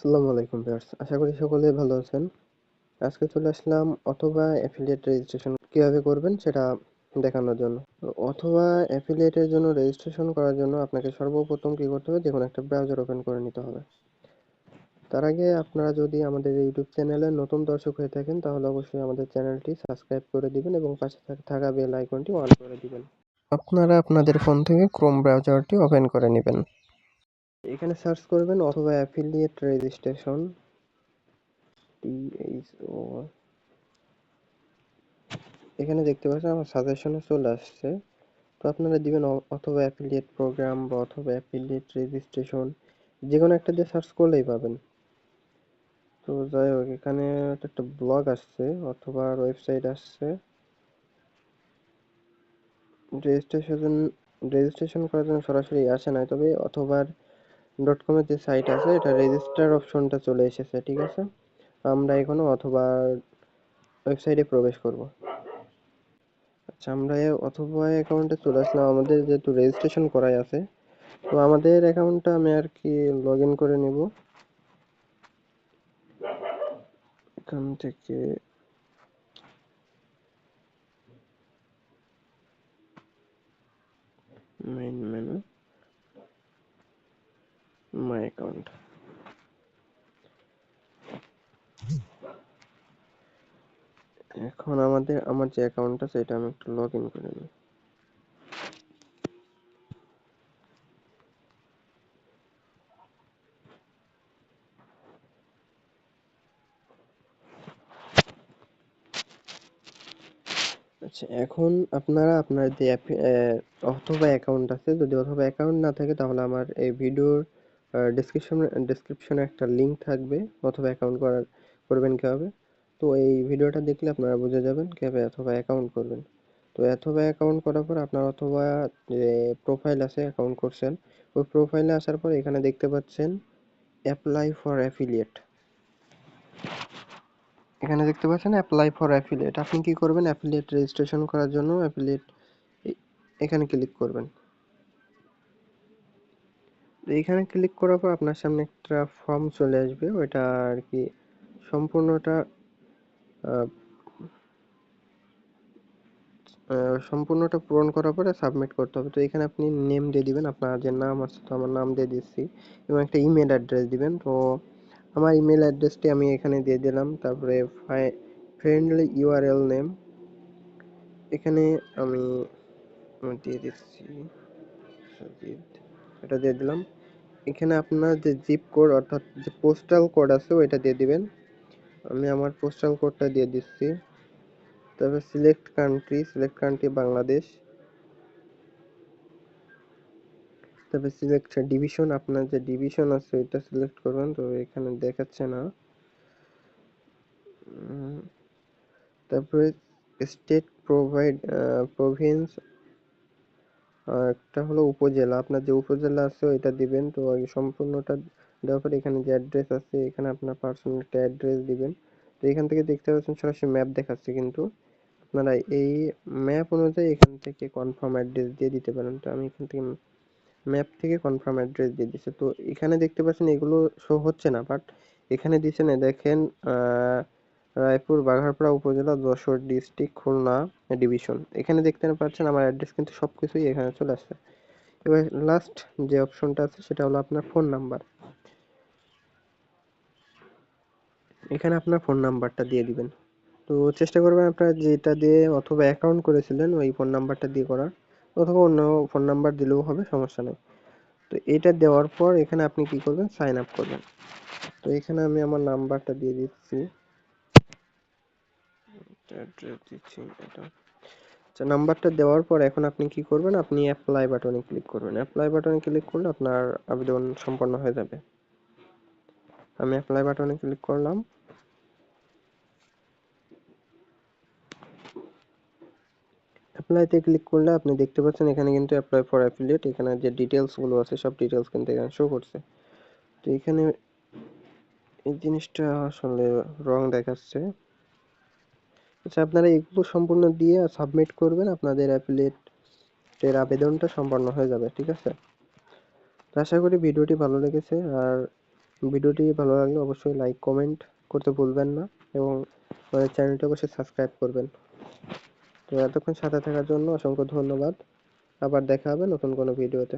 আসসালামু আলাইকুম ভিউয়ার্স। আশা করি সকলে ভালো আছেন। আজকে চলে আসলাম অথবা অ্যাফিলিয়েট রেজিস্ট্রেশন কীভাবে করবেন সেটা দেখানোর জন্য। অথবা অ্যাফিলিয়েটের জন্য রেজিস্ট্রেশন করার জন্য আপনাকে সর্বপ্রথম কি করতে হবে? যে কোনো একটা ব্রাউজার ওপেন করে নিতে হবে। তার আগে আপনারা যদি আমাদের ইউটিউব চ্যানেলে নতুন দর্শক হয়ে থাকেন, তাহলে অবশ্যই আমাদের চ্যানেলটি সাবস্ক্রাইব করে দিবেন এবং পাশে থাকা বেল আইকনটি অন করে দিবেন। আপনারা আপনাদের ফোন থেকে ক্রোম ব্রাউজারটি ওপেন করে নেবেন। এখানে সার্চ করবেন অথবা অ্যাফিলিয়েট রেজিস্ট্রেশন টিএইচও এখানে দেখতে পাচ্ছেন আমার সাজেশনে চলে আসছে। তো আপনারা দিবেন অথবা অ্যাফিলিয়েট প্রোগ্রাম বা অথবা অ্যাফিলিয়েট রেজিস্ট্রেশন যে কোনো একটা দিয়ে সার্চ করলেই পাবেন। তো যাই হোক, এখানে একটা ব্লগ আসছে অথবা ওয়েবসাইট আসছে। রেজিস্ট্রেশন রেজিস্ট্রেশন করার জন্য সরাসরি আসে না তবে অথবা ডট কমের যে সাইট আছে, এটা রেজিস্টার অপশনটা চলে এসেছে, ঠিক আছে? আমরা এখনও অথবা ওয়েবসাইটে প্রবেশ করব। আচ্ছা আমরা অথবা অ্যাকাউন্টে চলে আসলাম। আমাদের যেহেতু রেজিস্ট্রেশন করাই আছে, তো আমাদের অ্যাকাউন্টটা আমি আর কি লগ ইন করে নেব। এখান থেকে মেইন মেনু মাই অ্যাকাউন্ট এখন আমাদের, আমার যে অ্যাকাউন্ট আছে, এটা আমি একটু লগ ইন করে নিই। আচ্ছা এখন আপনারা আপনার যে অথবা অ্যাকাউন্ট আছে, যদি অথবা অ্যাকাউন্ট না থাকে, তাহলে আমার এই ভিডিওর ডেসক্রিপশনে ডেসক্রিপশনে একটা লিংক থাকবে, অথবা অ্যাকাউন্ট করার, করবেন কীভাবে? তো এই ভিডিওটা দেখলে আপনারা বুঝে যাবেন কীভাবে অথবা অ্যাকাউন্ট করবেন। তো অথবা অ্যাকাউন্ট করার পর আপনার অথবা যে প্রোফাইল আছে অ্যাকাউন্ট করছেন, ওই প্রোফাইলে আসার পর এখানে দেখতে পাচ্ছেন অ্যাপ্লাই ফর অ্যাফিলিয়েট এখানে দেখতে পাচ্ছেন অ্যাপ্লাই ফর অ্যাফিলিয়েট আপনি কি করবেন? অ্যাফিলিয়েট রেজিস্ট্রেশন করার জন্য অ্যাফিলিয়েট এখানে ক্লিক করবেন। এখানে ক্লিক করার পর আপনার সামনে একটা ফর্ম চলে আসবে। ওইটা আর কি সম্পূর্ণটা সম্পূর্ণটা পূরণ করার পরে সাবমিট করতে হবে। তো এখানে আপনি নেম দিয়ে দিবেন, আপনার যে নাম আছে তো আমার নাম দিয়ে দিচ্ছি এবং একটা ইমেল অ্যাড্রেস দিবেন। তো আমার ইমেল অ্যাড্রেসটি আমি এখানে দিয়ে দিলাম। তারপরে ফ্রেন্ডলি ইউআরএল নেম এখানে আমি দিয়ে দিচ্ছি। এটা দিয়ে দিলাম। এখানে আপনার যে জিপ কোড অর্থাৎ যে পোস্টাল কোড আছে, ওইটা দিয়ে দিবেন। আমি আমার পোস্টাল কোডটা দিয়ে দিচ্ছি। তারপর select country select country Bangladesh. তারপর সিলেক্ট ডিভিশন আপনার যে ডিভিশন আছে, ওইটা সিলেক্ট করবেন। তো এখানে দেখাচ্ছে না। তারপরে স্টেট প্রোভাইড প্রভিন্স একটা হলো উপজেলা। আপনার যে উপজেলা আছে ওইটা দিবেন। তো আগে সম্পূর্ণটা দেওয়ার পর এখানে যে অ্যাড্রেস আছে এখানে আপনার পার্সোনাল একটা অ্যাড্রেস দিবেন। তো এখান থেকে দেখতে পাচ্ছেন সরাসরি ম্যাপ দেখাচ্ছে কিন্তু। আপনারা এই ম্যাপ অনুযায়ী এখান থেকে কনফার্ম অ্যাড্রেস দিয়ে দিতে পারেন। তো আমি এখান থেকে ম্যাপ থেকে কনফার্ম অ্যাড্রেস দিয়ে দিচ্ছে। তো এখানে দেখতে পাচ্ছেন এগুলো শো হচ্ছে না বাট এখানে দিচ্ছে না দেখেন আহ, রায়পুর, বাঘারপাড়া উপজেলা, যশোর ডিস্ট্রিক্ট, খুলনা ডিভিশন। এখানে দেখতে পাচ্ছেন আমার অ্যাড্রেস কিন্তু সব কিছুই এখানে চলে আসছে। এবার লাস্ট যে অপশনটা আছে সেটা হলো আপনার ফোন নাম্বার এখানে আপনার ফোন নাম্বারটা দিয়ে দিবেন। তো চেষ্টা করবেন আপনারা যেটা দিয়ে অথবা অ্যাকাউন্ট করেছিলেন ওই ফোন নাম্বারটা দিয়ে করার, অথবা অন্য ফোন নাম্বার দিলেও হবে, সমস্যা নেই। তো এটা দেওয়ার পর এখানে আপনি কি করবেন? সাইন আপ করবেন। তো এখানে আমি আমার নাম্বারটা দিয়ে দিচ্ছি। অ্যাড্রেস দিচ্ছি, এটা। আচ্ছা নাম্বারটা দেওয়ার পর এখন আপনি কি করবেন? আপনি অ্যাপ্লাই বাটনে ক্লিক করবেন। অ্যাপ্লাই বাটনে ক্লিক করলে আপনার আবেদন সম্পন্ন হয়ে যাবে। আমি অ্যাপ্লাই বাটনে ক্লিক করলাম। অ্যাপ্লাইতে ক্লিক করলে আপনি দেখতে পাচ্ছেন এখানে কিন্তু অ্যাপ্লাই ফর অ্যাফিলিয়েট এখানে যে ডিটেলসগুলো আছে, সব ডিটেলস কিন্তু এখানে শো করছে। তো এখানে এই জিনিসটা আসলে রং দেখাচ্ছে। আচ্ছা আপনারা এগুলো সম্পূর্ণ দিয়ে সাবমিট করবেন, আপনাদের অ্যাফিলিয়েটের আবেদনটা সম্পন্ন হয়ে যাবে, ঠিক আছে? তো আশা করি ভিডিওটি ভালো লেগেছে, আর ভিডিওটি ভালো লাগলে অবশ্যই লাইক কমেন্ট করতে ভুলবেন না, এবং আমাদের চ্যানেলটি অবশ্যই সাবস্ক্রাইব করবেন। তো এতক্ষণ সাথে থাকার জন্য অসংখ্য ধন্যবাদ। আবার দেখা হবে নতুন কোনো ভিডিওতে।